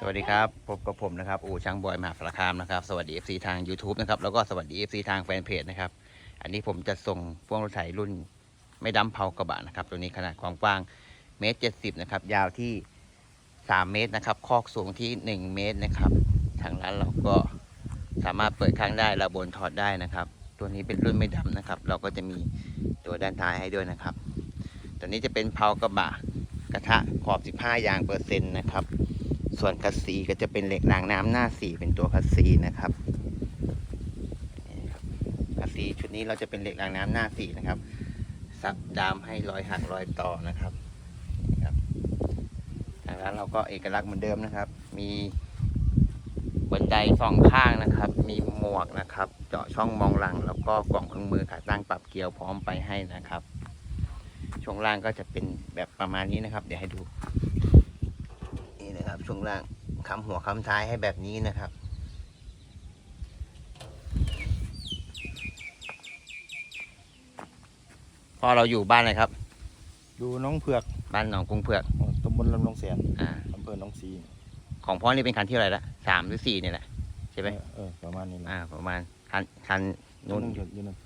สวัสดีครับพบกับผมนะครับอูช่างบอยมหาสารคามนะครับ สวัสดี FC ทาง YouTube นะครับแล้วก็สวัสดี FC ทางแฟนเพจนะครับ อันนี้ผมจะส่งพ่วงรถไถรุ่นไม่ดำเผากระบะนะครับ ตัวนี้ขนาดความกว้างเมตรเจ็ดสิบนะครับ ยาวที่สามเมตรนะครับ คอกสูงที่หนึ่งเมตรนะครับ ทางร้านเราก็สามารถเปิดข้างได้ระบนถอดได้นะครับ ตัวนี้เป็นรุ่นไม่ดำนะครับ เราก็จะมีตัวด้านท้ายให้ด้วยนะครับ ตัวนี้จะเป็นเผากระบะกระทะขอบ 15 ยางเปอร์เซ็นต์นะครับ ส่วนคัสซีก็จะเป็นเหล็กรางน้ำหน้าสีเป็นตัวคัสซีนะครับครัสซีชุดนี้เราจะเป็นเหล็กรางน้ำหน้าสีนะครับซับดามให้รอยหักรอยต่อนะครับครับทางร้านเราก็เอกลักษณ์เหมือนเดิมนะครับ มีบันไดสองข้างนะครับ มีหมวกนะครับ เจาะช่องมองหลัง แล้วก็กล่องเครื่องมือขาตั้งปรับเกลียวพร้อมไปให้นะครับ ช่วงล่างก็จะเป็นแบบประมาณนี้นะครับ เดี๋ยวให้ดู นี่นะครับช่วง ล่างคำหัวคำท้ายให้แบบนี้นะครับพอเราอยู่บ้านอะไรครับ ดูน้องเผือกบ้านหนองกรุงเผือกตำบลลำนองแสนอ่าอำเภอหนองสีของพ่อนี่เป็นคันที่อะไรละสามหรือสี่เนี่ยแหละใช่ไหมเออเออประมาณนี้นะอ่าประมาณคันคันนู้นอยู่อยู่นั่น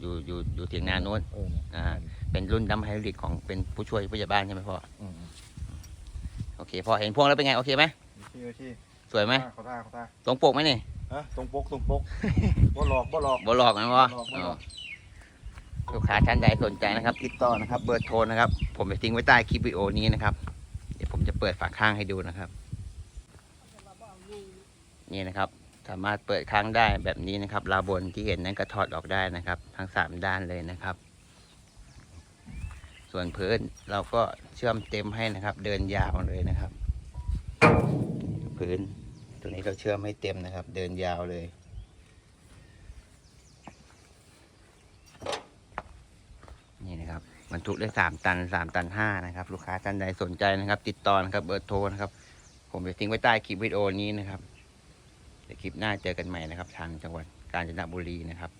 อยู่อยู่อยู่เถียงนานู้นเออเนี่ยอ่า เป็นรุ่นดัมไฮดรอลิกของเป็นผู้ช่วยผู้ใหญ่บ้านใช่ไหมพ่ออืม โอเคพ่อเห็นพวงแล้วเป็นไง โอเคไหมที่ที่สวยไหมเขาท่าเขาท่าตรงปกไหมนี่ฮะตรงปกตรงปกบ่หลอกบ่หลอกบ่หลอกนะพ่อบ่หลอกบ่หลอกลูกค้าท่านใดสนใจนะครับ ติดต่อนะครับ เบอร์โทรนะครับ ผมจะทิ้งไว้ใต้คลิปวิดีโอนี้นะครับ เดี๋ยวผมจะเปิดฝาข้างให้ดูนะครับ นี่นะครับ สามารถเปิดค้างได้แบบนี้นะครับลาบนที่เห็นนั้นก็ถอดออกได้นะครับ ทั้งสามด้านเลยนะครับ ส่วนพื้นเราก็เชื่อมเต็มให้นะครับ เดินยาวเลยนะครับ พื้นตัวนี้เราเชื่อมให้เต็มนะครับ เดินยาวเลยนี่นะครับบรรทุกได้สามตันสามตันห้านะครับ ลูกค้าท่านใดสนใจนะครับ ติดต่อนะครับเบอร์โทรนะครับ ผมจะทิ้งไว้ใต้คลิปวิดีโอนี้นะครับเดี๋ยวคลิปหน้าเจอกันใหม่นะครับ ทางจังหวัดกาญจนบุรีนะครับ